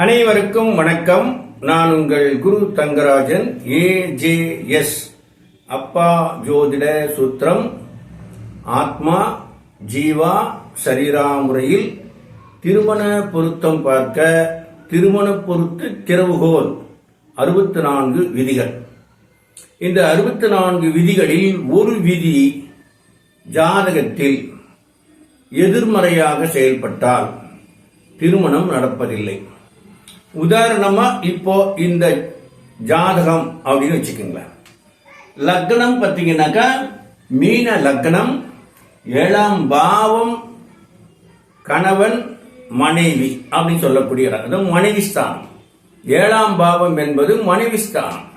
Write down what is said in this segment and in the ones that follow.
அனைவருக்கும் வணக்கம். நான் உங்கள் குரு தங்கராஜன் ஏஜேஎஸ் அப்பா ஜோதிட சூத்திரம் ஆத்மா ஜீவா சரீரா முறையில் திருமண பொருத்தம் பார்க்க திருமண பொருத்து திறவுகோல் அறுபத்தி நான்கு விதிகள். இந்த அறுபத்தி நான்கு விதிகளில் ஒரு விதி ஜாதகத்தில் எதிர்மறையாக செயல்பட்டால் திருமணம் நடப்பதில்லை. உதாரணமா இப்போ இந்த ஜாதகம் அப்படின்னு வச்சுக்கோங்களேன். லக்னம் பார்த்தீங்கன்னாக்கா மீன லக்னம் ஏழாம் பாவம் கணவன் மனைவி அப்படின்னு சொல்லக்கூடிய இடம். மனைவி ஸ்தானம். ஏழாம் பாவம் என்பது மனைவி ஸ்தானம்.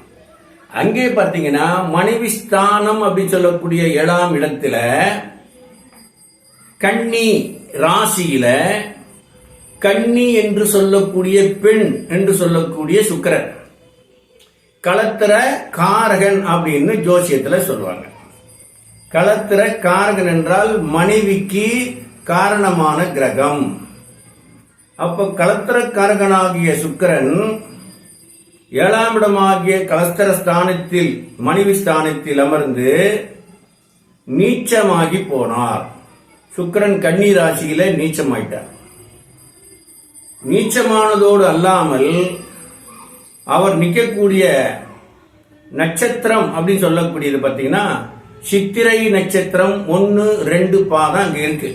அங்கே பார்த்தீங்கன்னா மனைவி ஸ்தானம் அப்படின்னு சொல்லக்கூடிய ஏழாம் இடத்துல கன்னி ராசியில கன்னி என்று சொல்லக்கூடிய பெண் என்று சொல்லக்கூடிய சுக்கிரன். களத்திர காரகன் அப்படின்னு ஜோசியத்துல சொல்லுவாங்க. களத்திர காரகன் என்றால் மனைவிக்கு காரணமான கிரகம். அப்ப களத்திரக்காரகனாகிய காரகனாகிய சுக்கிரன் ஏழாம் இடமாகிய கலஸ்தர ஸ்தானத்தில் மனைவி ஸ்தானத்தில் அமர்ந்து நீச்சமாகி போனார். சுக்கிரன் கன்னி ராசியில நீச்சமாயிட்டார். நீச்சமானதோடு அல்லாமல் அவர் நிற்கக்கூடிய நட்சத்திரம் அப்படின்னு சொல்லக்கூடியது பார்த்தீங்கன்னா சித்திரை நட்சத்திரம் ஒன்று ரெண்டு பாதம் அங்கே இருக்கு.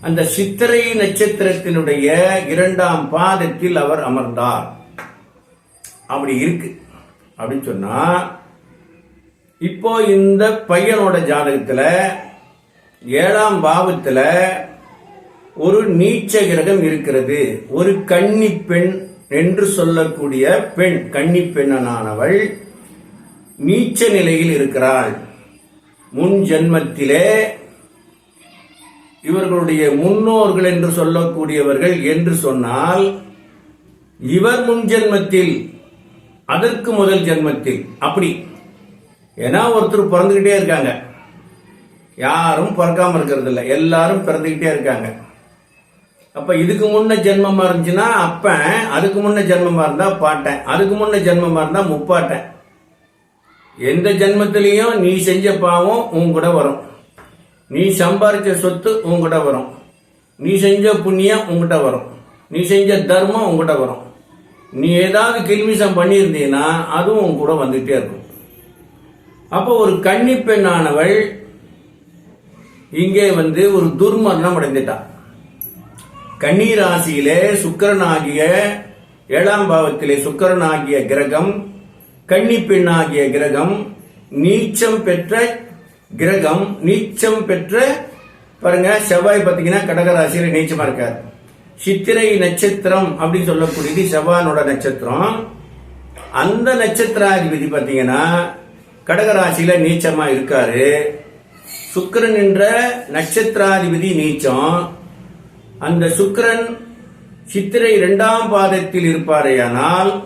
அந்த சித்திரை நட்சத்திரத்தினுடைய இரண்டாம் பாதத்தில் அவர் அமர்ந்தார். அப்படி இருக்கு. அப்படின்னு சொன்னா இப்போ இந்த பையனோட ஜாதகத்தில் ஏழாம் பாவத்தில் ஒரு நீச்ச கிரகம் இருக்கிறது. ஒரு கன்னி பெண் என்று சொல்லக்கூடிய பெண் கன்னி பெண்ணனானவள் நீச்ச நிலையில் இருக்கிறாள். முன் ஜென்மத்திலே இவர்களுடைய முன்னோர்கள் என்று சொல்லக்கூடியவர்கள் என்று சொன்னால் இவர் முன் ஜென்மத்தில் அதற்கு முதல் ஜென்மத்தில். அப்படி. ஏன்னா ஒருத்தர் பிறந்துகிட்டே இருக்காங்க. யாரும் பிறக்காம இருக்கிறது இல்லை எல்லாரும் பிறந்துகிட்டே இருக்காங்க. அப்ப இதுக்கு முன்ன ஜென்மமா இருந்துச்சுன்னா அப்பன் அதுக்கு முன்ன ஜென்மமா இருந்தா பாட்டேன் அதுக்கு முன்ன ஜென்மமா இருந்தா முப்பாட்டேன் எந்த ஜென்மத்திலையும் நீ செஞ்ச பாவம் உன் கூட வரும். நீ சம்பாதிச்ச சொத்து உன் கூட வரும். நீ செஞ்ச புண்ணியம் உங்ககிட்ட வரும். நீ செஞ்ச தர்மம் உங்ககிட்ட வரும். நீ ஏதாவது கில்மிசம் பண்ணியிருந்தீங்கன்னா அதுவும் உன் கூட வந்துட்டே இருக்கும். அப்போ ஒரு கன்னி பெண்ணானவள் இங்கே வந்து ஒரு துர்மரணம் அடைந்துட்டான் கன்னி ராசியிலே சுக்கரனாகிய ஏழாம் பாவத்திலே சுக்கரனாகிய கிரகம் கன்னி பெண்ணாகிய கிரகம் நீச்சம் பெற்ற கிரகம் நீச்சம் பெற்ற பாருங்க செவ்வாய் பார்த்தீங்கன்னா கடகராசியில நீச்சமா இருக்கார். சித்திரை நட்சத்திரம் அப்படின்னு சொல்லக்கூடியது செவ்வானோட நட்சத்திரம். அந்த நட்சத்திராதிபதி பார்த்தீங்கன்னா கடகராசியில நீச்சமா இருக்காரு. சுக்கிரன் என்ற நட்சத்திராதிபதி நீச்சம். அந்த சுக்கிரன் சித்திரை இரண்டாம் பாதத்தில் இருப்பாரேயானால்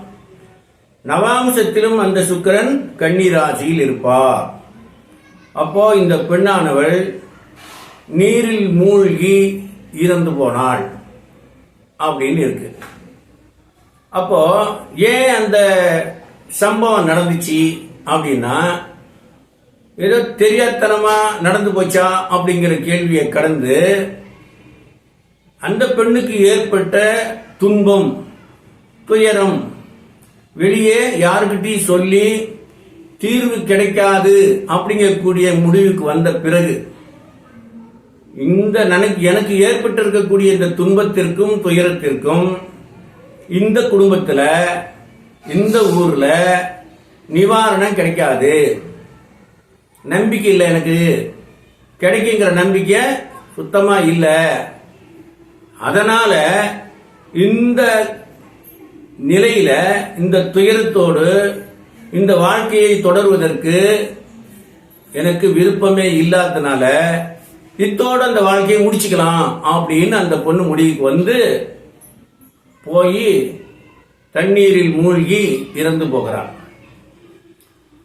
நவாம்சத்திலும் அந்த சுக்கிரன் கன்னி இருப்பார். அப்போ இந்த பெண்ணானவள் நீரில் மூழ்கி இறந்து போனாள் அப்படின்னு இருக்கு. அப்போ ஏன் அந்த சம்பவம் நடந்துச்சு அப்படின்னா ஏதோ தெரியாதனமா நடந்து போச்சா அப்படிங்கிற கேள்வியை கடந்து அந்த பெண்ணுக்கு ஏற்பட்ட துன்பம் துயரம் வெளியே யாருக்கிட்டையும் சொல்லி தீர்வு கிடைக்காது அப்படிங்கக்கூடிய முடிவுக்கு வந்த பிறகு இந்த எனக்கு எனக்கு ஏற்பட்டிருக்கக்கூடிய இந்த துன்பத்திற்கும் துயரத்திற்கும் இந்த குடும்பத்தில் இந்த ஊர்ல நிவாரணம் கிடைக்காது. நம்பிக்கை இல்லை எனக்கு. கிடைக்குங்கிற நம்பிக்கை சுத்தமா இல்லை. அதனால இந்த நிலையில இந்த துயரத்தோடு இந்த வாழ்க்கையை தொடர்வதற்கு எனக்கு விருப்பமே இல்லாததுனால இத்தோடு அந்த வாழ்க்கையை முடிச்சுக்கலாம் அப்படின்னு அந்த பொண்ணு முடிவுக்கு வந்து போய் தண்ணீரில் மூழ்கி இறந்து போகிறான்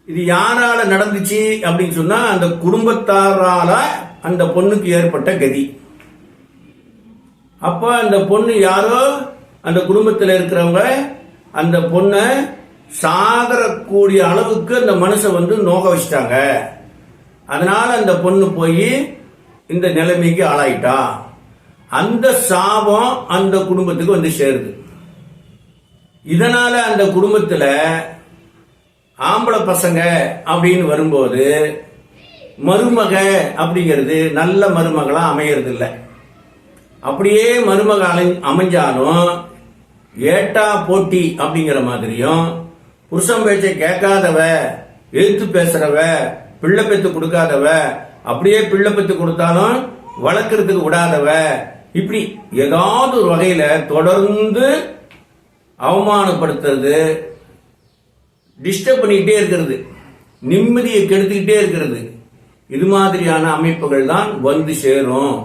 இது யாரால நடந்துச்சு அப்படின்னு சொன்னா அந்த குடும்பத்தாரால அந்த பொண்ணுக்கு ஏற்பட்ட கதி. அப்போ அந்த பொண்ணு யாரோ? அந்த குடும்பத்தில் இருக்கிறவங்க. அந்த பொண்ணை சாகரக்கூடிய அளவுக்கு அந்த மனுஷன் வந்து நோக வச்சிட்டாங்க. அதனால அந்த பொண்ணு போய் இந்த நிலைமைக்கு ஆளாயிட்டா. அந்த சாபம் அந்த குடும்பத்துக்கு வந்து சேருது. இதனால அந்த குடும்பத்தில் ஆம்பளை பசங்க அப்படின்னு வரும்போது மருமக அப்படிங்கிறது நல்ல மருமகளாக அமையறது இல்லை அப்படியே மருமக அமைஞ்சாலும் ஏட்டா போட்டி அப்படிங்கிற மாதிரியும் புருஷன் பேச்சை கேட்காதவ எழுத்து பேசுறவ பிள்ளை பெத்து கொடுக்காதவ அப்படியே பிள்ளை பெத்து கொடுத்தாலும் வளர்க்கறதுக்கு விடாதவ இப்படி ஏதாவது ஒரு வகையில தொடர்ந்து அவமானப்படுத்துறது டிஸ்டர்ப் பண்ணிக்கிட்டே இருக்கிறது நிம்மதியை கெடுத்துக்கிட்டே இருக்கிறது. இது மாதிரியான அமைப்புகள் தான் வந்து சேரும்.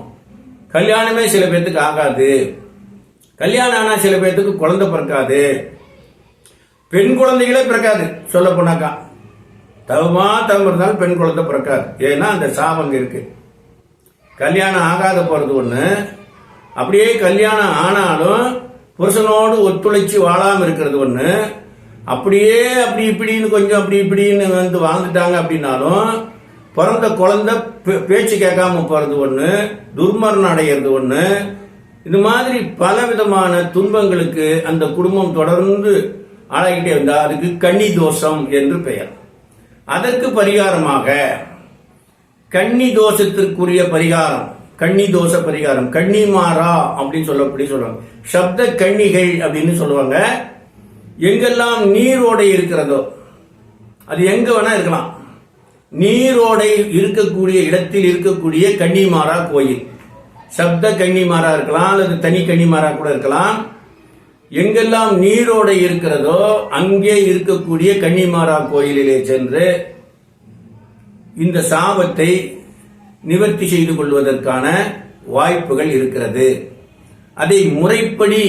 கல்யாணமே சில பேர்த்துக்கு ஆகாது. கல்யாணம் ஆனால் சில பேர்த்துக்கு குழந்தை பிறக்காது. பெண் குழந்தைகளே பிறக்காது. சொல்ல போனாக்கா. தவமா தவம் இருந்தாலும் பெண் குழந்தை பிறக்காது. ஏன்னா அந்த சாபம் இருக்கு. கல்யாணம் ஆகாத போறது ஒண்ணு. அப்படியே கல்யாணம் ஆனாலும் புருஷனோடு ஒத்துழைச்சி வாழாம இருக்கிறது ஒண்ணு. அப்படியே அப்படி இப்படின்னு கொஞ்சம் அப்படி இப்படின்னு வந்து வாழ்ந்துட்டாங்க அப்படின்னாலும் பிறந்த குழந்தை பே- பேச்சு கேட்காம போறது ஒண்ணு துர்மரணம் அடைகிறது ஒண்ணு. இது மாதிரி பல விதமான துன்பங்களுக்கு அந்த குடும்பம் தொடர்ந்து ஆளாகிட்டே இருந்தால் அதுக்கு கன்னி தோஷம் என்று பெயர். அதற்கு பரிகாரமாக கன்னி தோஷத்திற்குரிய பரிகாரம் கன்னி தோஷ பரிகாரம் கன்னிமாரா அப்படின்னு சொல்லப்படி சொல்லுவாங்க. சப்த கன்னிகள் அப்படின்னு சொல்லுவாங்க. எங்கெல்லாம் நீரோடை இருக்கிறதோ அது எங்க வேணா இருக்கலாம். நீரோடை இருக்கக்கூடிய இடத்தில் இருக்கக்கூடிய கன்னிமாரா கோயில். சப்த கன்னிமாரா இருக்கலாம் அல்லது தனி கன்னிமாரா கூட இருக்கலாம். எங்கெல்லாம் நீரோடை இருக்கிறதோ அங்கே இருக்கக்கூடிய கன்னிமாரா கோயிலிலே சென்று இந்த சாபத்தை நிவர்த்தி செய்து கொள்வதற்கான வாய்ப்புகள் இருக்கிறது. அதை முறைப்படி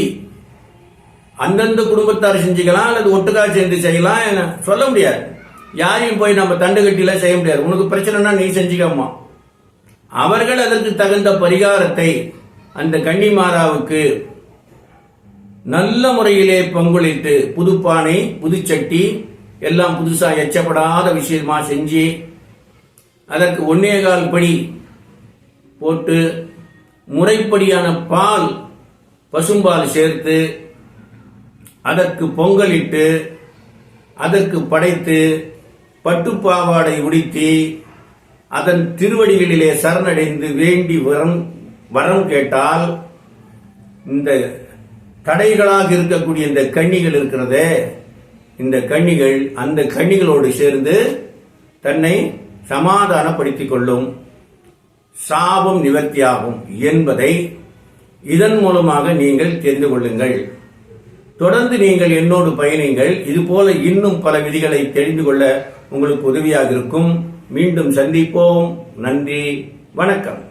அந்தந்த குடும்பத்தார் செஞ்சுக்கலாம் அல்லது ஒட்டுக்கா சேர்ந்து செய்யலாம் என சொல்ல முடியாது. யாரையும் போய் நம்ம தண்டு செய்ய முடியாது. உனக்கு பிரச்சனைனா நீ செஞ்சுக்கம்மா. அவர்கள் அதற்கு தகுந்த பரிகாரத்தை அந்த கன்னிமாராவுக்கு நல்ல முறையிலே பங்களித்து புதுப்பானை புதுச்சட்டி எல்லாம் புதுசாக எச்சப்படாத விஷயமா செஞ்சு அதற்கு ஒன்னே கால் படி போட்டு முறைப்படியான பால் பசும்பால் சேர்த்து அதற்கு பொங்கலிட்டு அதற்கு படைத்து பட்டுப்பாவாடை உடுத்தி அதன் திருவடிகளிலே சரணடைந்து வேண்டி வரம் வரம் கேட்டால் இந்த தடைகளாக இருக்கக்கூடிய இந்த கன்னிகள் இருக்கிறதே இந்த கன்னிகள் அந்த கன்னிகளோடு சேர்ந்து தன்னை சமாதானப்படுத்திக் கொள்ளும் சாபம் நிவர்த்தியாகும் என்பதை இதன் மூலமாக நீங்கள் தெரிந்து கொள்ளுங்கள். தொடர்ந்து நீங்கள் என்னோடு பயணிங்கள். இதுபோல இன்னும் பல விதிகளை தெரிந்து கொள்ள உங்களுக்கு உதவியாக இருக்கும். மீண்டும் சந்திப்போம். நன்றி. வணக்கம்.